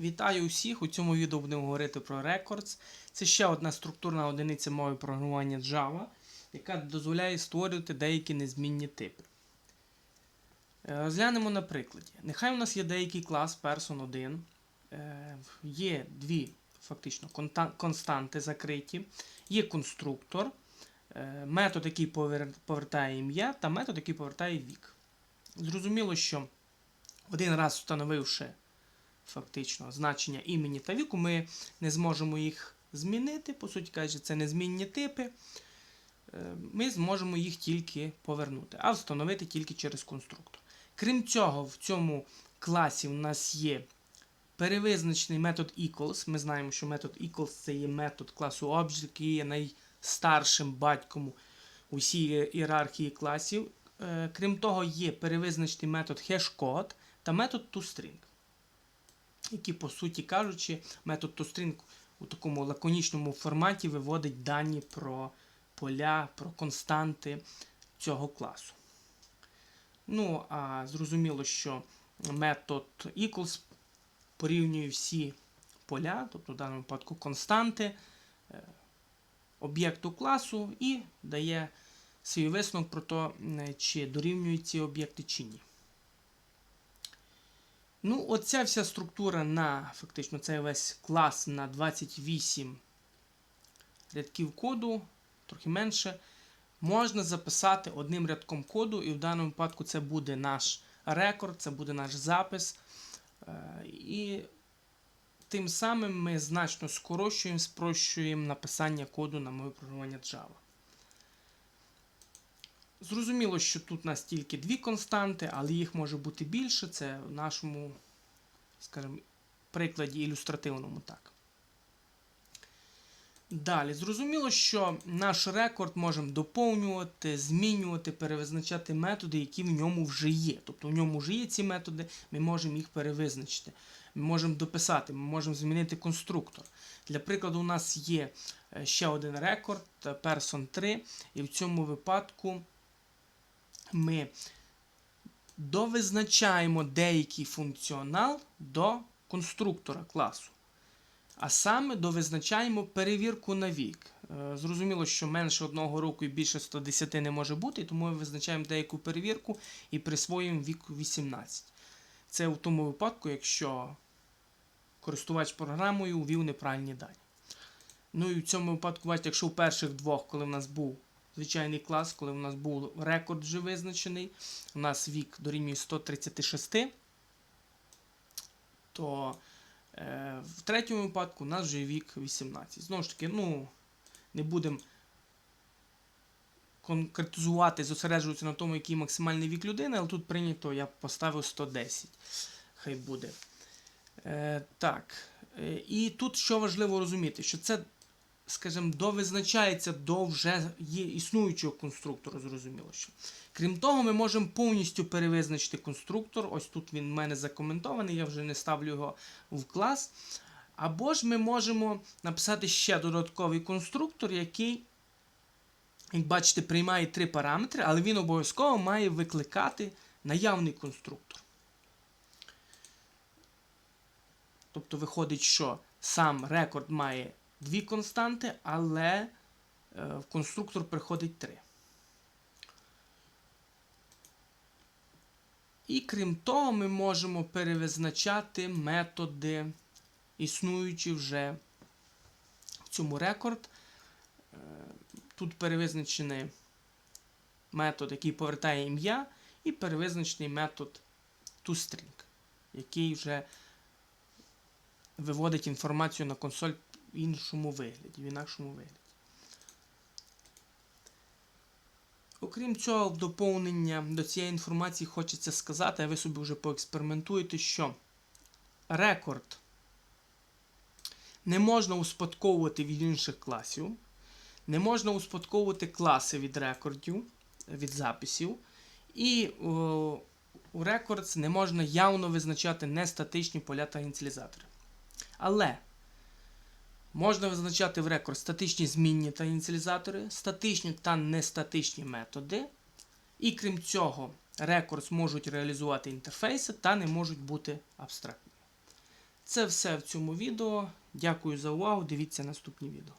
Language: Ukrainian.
Вітаю усіх! У цьому відео будемо говорити про Records. Це ще одна структурна одиниця мови програмування Java, яка дозволяє створювати деякі незмінні типи. Е, Розглянемо на прикладі. Нехай у нас є деякий клас Person 1. Е, Є дві фактично константи закриті, є конструктор, е, метод, який повертає ім'я, та метод, який повертає вік. Зрозуміло, що один раз встановивши фактично значення імені та віку, ми не зможемо їх змінити. По суті кажучи, це незмінні типи. Е, Ми зможемо їх тільки повернути, а встановити тільки через конструктор. Крім цього, в цьому класі у нас є перевизначений метод equals. Ми знаємо, що метод equals це є метод класу Object, який є найстаршим батьком у всій ієрархії класів. Е, Крім того, є перевизначений метод hashcode та метод toString які, по суті кажучи, метод toString у такому лаконічному форматі виводить дані про поля, про константи цього класу. Ну, а зрозуміло, що метод equals порівнює всі поля, тобто в даному випадку константи е, об'єкту класу, і дає свій висновок про те, е, чи дорівнюють ці об'єкти чи ні. Ну, оця вся структура на фактично цей весь клас на 28 рядків коду, трохи менше, можна записати одним рядком коду, і в даному випадку це буде наш рекорд, це буде наш запис. Е, І тим самим ми значно скорочуємо, спрощуємо написання коду на мові програмування Java. Зрозуміло, що тут у нас тільки дві константи, але їх може бути більше. Це в нашому, скажімо, прикладі ілюстративному так. Далі, зрозуміло, що наш рекорд можемо доповнювати, змінювати, перевизначати методи, які в ньому вже є. Тобто в ньому вже є ці методи, ми можемо їх перевизначити. Ми можемо дописати, ми можемо змінити конструктор. Для прикладу, у нас є е, ще один рекорд, е, Person 3, і в цьому випадку ми довизначаємо деякий функціонал до конструктора класу. А саме довизначаємо перевірку на вік. Е, Зрозуміло, що менше одного року і більше 110 не може бути, тому ми визначаємо деяку перевірку і присвоюємо вік 18. Це в тому випадку, якщо користувач програмою ввів неправильні дані. Ну і в цьому випадку, бачите, якщо в перших двох, коли в нас був звичайний клас, коли у нас був рекорд вже визначений, у нас вік дорівнює 136, то е, в третьому випадку у нас вже вік 18. Знову ж таки, ну, не будемо конкретизувати, зосереджуватися на тому, який максимальний вік людини, але тут прийнято, я поставив 110. Хай буде. Е, так. Е, і тут що важливо розуміти, що це скажімо, довизначається до вже є існуючого конструктора, зрозуміло. що. Крім того, ми можемо повністю перевизначити конструктор. Ось тут він в мене закоментований, я вже не ставлю його в клас. Або ж ми можемо написати ще додатковий конструктор, який, як бачите, приймає три параметри, але він обов'язково має викликати наявний конструктор. Тобто виходить, що сам рекорд має дві константи, але е, в конструктор приходить три. І крім того, ми можемо перевизначати методи, існуючі вже в цьому рекорд. Е, Тут перевизначений метод, який повертає ім'я, і перевизначений метод toString, який вже виводить інформацію на консоль в іншому вигляді, в інакшому вигляді. Окрім цього, в доповнення до цієї інформації хочеться сказати, а ви собі вже поекспериментуєте, що рекорд не можна успадковувати від інших класів, не можна успадковувати класи від рекордів, від записів, і о, у Records не можна явно визначати нестатичні поля та ініціалізатори. Але Можна визначати в рекорд статичні змінні та ініціалізатори, статичні та нестатичні методи. І крім цього, рекордс можуть реалізувати інтерфейси та не можуть бути абстрактними. Це все в цьому відео. Дякую за увагу. Дивіться наступні відео.